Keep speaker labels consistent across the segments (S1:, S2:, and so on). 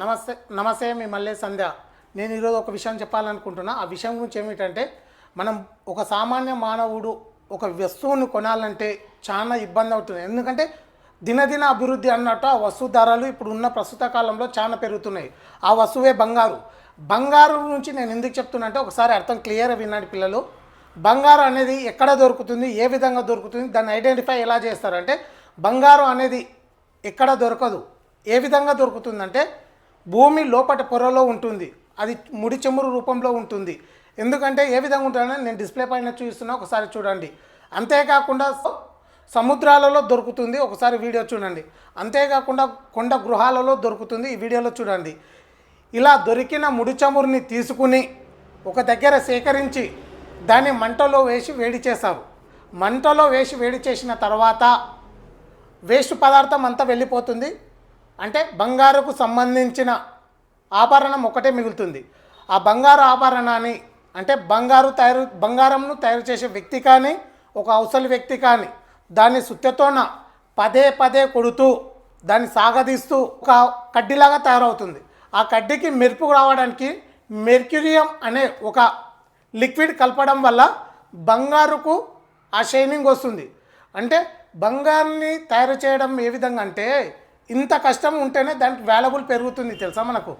S1: నమస్తే నమస్తే మీ మల్లె సంధ్య. నేను ఈరోజు ఒక విషయం చెప్పాలనుకుంటున్నా. ఆ విషయం గురించి ఏమిటంటే మనం ఒక సామాన్య మానవుడు ఒక వస్తువుని కొనాలంటే చాలా ఇబ్బంది అవుతుంది. ఎందుకంటే దినదిన అభివృద్ధి అన్నట్టు ఆ వస్తువు ధరలు ఇప్పుడు ఉన్న ప్రస్తుత కాలంలో చాలా పెరుగుతున్నాయి. ఆ వస్తువే బంగారు. బంగారు నుంచి నేను ఎందుకు చెప్తున్నా అంటే ఒకసారి అర్థం క్లియర్గా విన్నాడు పిల్లలు. బంగారు అనేది ఎక్కడ దొరుకుతుంది ఏ విధంగా దొరుకుతుంది దాన్ని ఐడెంటిఫై ఎలా చేస్తారంటే బంగారు అనేది ఎక్కడ దొరకదు ఏ విధంగా దొరుకుతుందంటే భూమి లోపటి పొరలో ఉంటుంది. అది ముడి చెమురు రూపంలో ఉంటుంది. ఎందుకంటే ఏ విధంగా ఉంటుందని నేను డిస్ప్లే పైన చూస్తున్నా ఒకసారి చూడండి. అంతేకాకుండా సముద్రాలలో దొరుకుతుంది. ఒకసారి వీడియో చూడండి. అంతేకాకుండా కొండ గృహాలలో దొరుకుతుంది. ఈ వీడియోలో చూడండి. ఇలా దొరికిన ముడి చమురుని తీసుకుని ఒక దగ్గర సేకరించి దాన్ని మంటలో వేసి వేడి చేశారు. మంటలో వేసి వేడి చేసిన తర్వాత వేస్ట్ పదార్థం అంతా వెళ్ళిపోతుంది. అంటే బంగారుకు సంబంధించిన ఆభరణం ఒకటే మిగులుతుంది. ఆ బంగారు ఆభరణాన్ని అంటే బంగారు తయారు బంగారంను తయారు చేసే వ్యక్తి కానీ ఒక అవసరి వ్యక్తి కానీ దాన్ని సుత్తెతోన పదే పదే కొడుతూ దాన్ని సాగదీస్తూ ఒక కడ్డీలాగా తయారవుతుంది. ఆ కడ్డీకి మెరుపు రావడానికి మెర్క్యూరియం అనే ఒక లిక్విడ్ కలపడం వల్ల బంగారుకు ఆ షైనింగ్ వస్తుంది. అంటే బంగారుని తయారు చేయడం ఏ విధంగా అంటే ఇంత కష్టం ఉంటేనే దానికి వాల్యుబుల్ పెరుగుతుంది తెలుసా మనకు?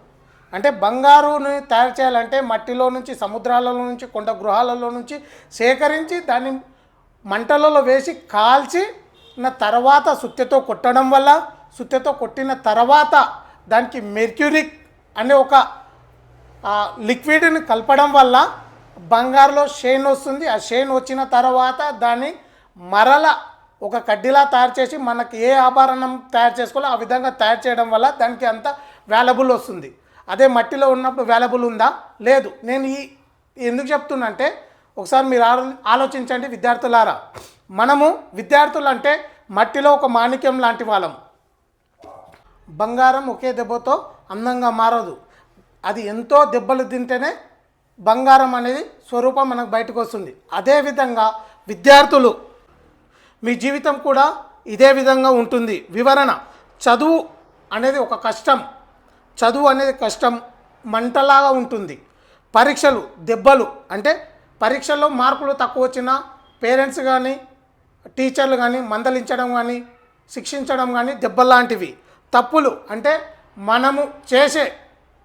S1: అంటే బంగారుని తయారు చేయాలంటే మట్టిలో నుంచి సముద్రాలలో నుంచి కొండ గృహాలలో నుంచి సేకరించి దాన్ని మంటలలో వేసి కాల్చి నా తర్వాత సుత్తెతో కొట్టడం వల్ల సుత్తెతో కొట్టిన తర్వాత దానికి మెర్క్యూరిక్ అనే ఒక ఆ లిక్విడ్ని కలపడం వల్ల బంగారులో షేన్ వస్తుంది. ఆ షేన్ వచ్చిన తర్వాత దాన్ని మరల ఒక కడ్డీలా తయారు చేసి మనకి ఏ ఆభరణం తయారు చేసుకోవాలో ఆ విధంగా తయారు చేయడం వల్ల దానికి అంత వ్యాలబుల్ వస్తుంది. అదే మట్టిలో ఉన్నప్పుడు వ్యాలబుల్ ఉందా? లేదు. నేను ఈ ఎందుకు చెప్తున్నంటే ఒకసారి మీరు ఆలో- ఆలోచించండి విద్యార్థులారా. మనము విద్యార్థులు అంటే మట్టిలో ఒక మాణిక్యం లాంటి వాళ్ళం. బంగారం ఒకే దెబ్బతో అందంగా మారదు. అది ఎంతో దెబ్బలు తింటేనే బంగారం అనేది స్వరూపం మనకు బయటకు వస్తుంది. అదేవిధంగా విద్యార్థులు మీ జీవితం కూడా ఇదే విధంగా ఉంటుంది. వివరణ చదువు అనేది ఒక కష్టం. చదువు అనేది కష్టం మంటలాగా ఉంటుంది. పరీక్షలు దెబ్బలు అంటే పరీక్షల్లో మార్కులు తక్కువ వచ్చినా పేరెంట్స్ కానీ టీచర్లు కానీ మందలించడం కానీ శిక్షించడం కానీ దెబ్బలాంటివి. తప్పులు అంటే మనము చేసే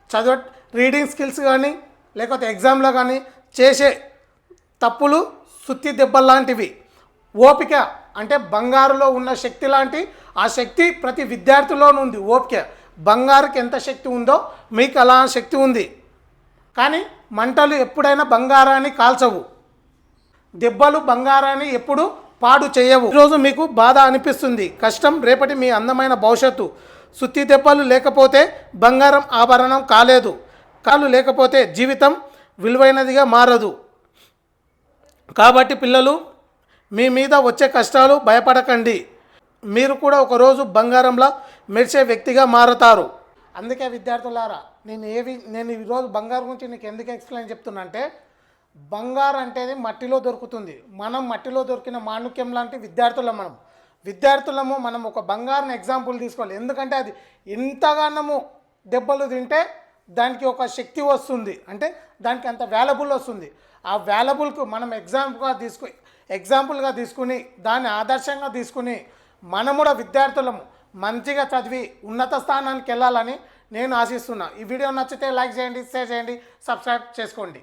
S1: చదువు రీడింగ్ స్కిల్స్ కానీ లేకపోతే ఎగ్జామ్లో కానీ చేసే తప్పులు సుత్తి దెబ్బలాంటివి. ఓపిక అంటే బంగారులో ఉన్న శక్తి లాంటి ఆ శక్తి ప్రతి విద్యార్థిలోనూ ఉంది ఓపిక. బంగారుకి ఎంత శక్తి ఉందో మీకు అలా శక్తి ఉంది. కానీ మంటలు ఎప్పుడైనా బంగారాన్ని కాల్చవు. దెబ్బలు బంగారాన్ని ఎప్పుడు పాడు చేయవు. ఈరోజు మీకు బాధ అనిపిస్తుంది. కష్టం రేపటి మీ అందమైన భవిష్యత్తు. సుత్తి దెబ్బలు లేకపోతే బంగారం ఆభరణం కాలేదు. కాలు లేకపోతే జీవితం విలువైనదిగా మారదు. కాబట్టి పిల్లలు మీ మీద వచ్చే కష్టాలు భయపడకండి. మీరు కూడా ఒకరోజు బంగారంలా మెరిసే వ్యక్తిగా మారతారు. అందుకే విద్యార్థులారా నేను ఏవి నేను ఈరోజు బంగారం గురించి నీకు ఎందుకు ఎక్స్ప్లెయిన్ చెప్తున్నా అంటే బంగారం అంటేది మట్టిలో దొరుకుతుంది. మనం మట్టిలో దొరికిన మాణిక్యం లాంటి విద్యార్థులం మనం. విద్యార్థులము మనం ఒక బంగారం ఎగ్జాంపుల్ తీసుకోవాలి. ఎందుకంటే అది ఎంతగానము దెబ్బలు తింటే దానికి ఒక శక్తి వస్తుంది. అంటే దానికి అంత వ్యాలబుల్ వస్తుంది. ఆ వ్యాలబుల్కు మనం ఎగ్జాంపుల్గా తీసుకు ఎగ్జాంపుల్గా తీసుకుని దాన్ని ఆదర్శంగా తీసుకుని మనము కూడా విద్యార్థులము మంచిగా చదివి ఉన్నత స్థానానికి వెళ్ళాలని నేను ఆశిస్తున్నా. ఈ వీడియో నచ్చితే లైక్ చేయండి షేర్ చేయండి సబ్స్క్రైబ్ చేసుకోండి.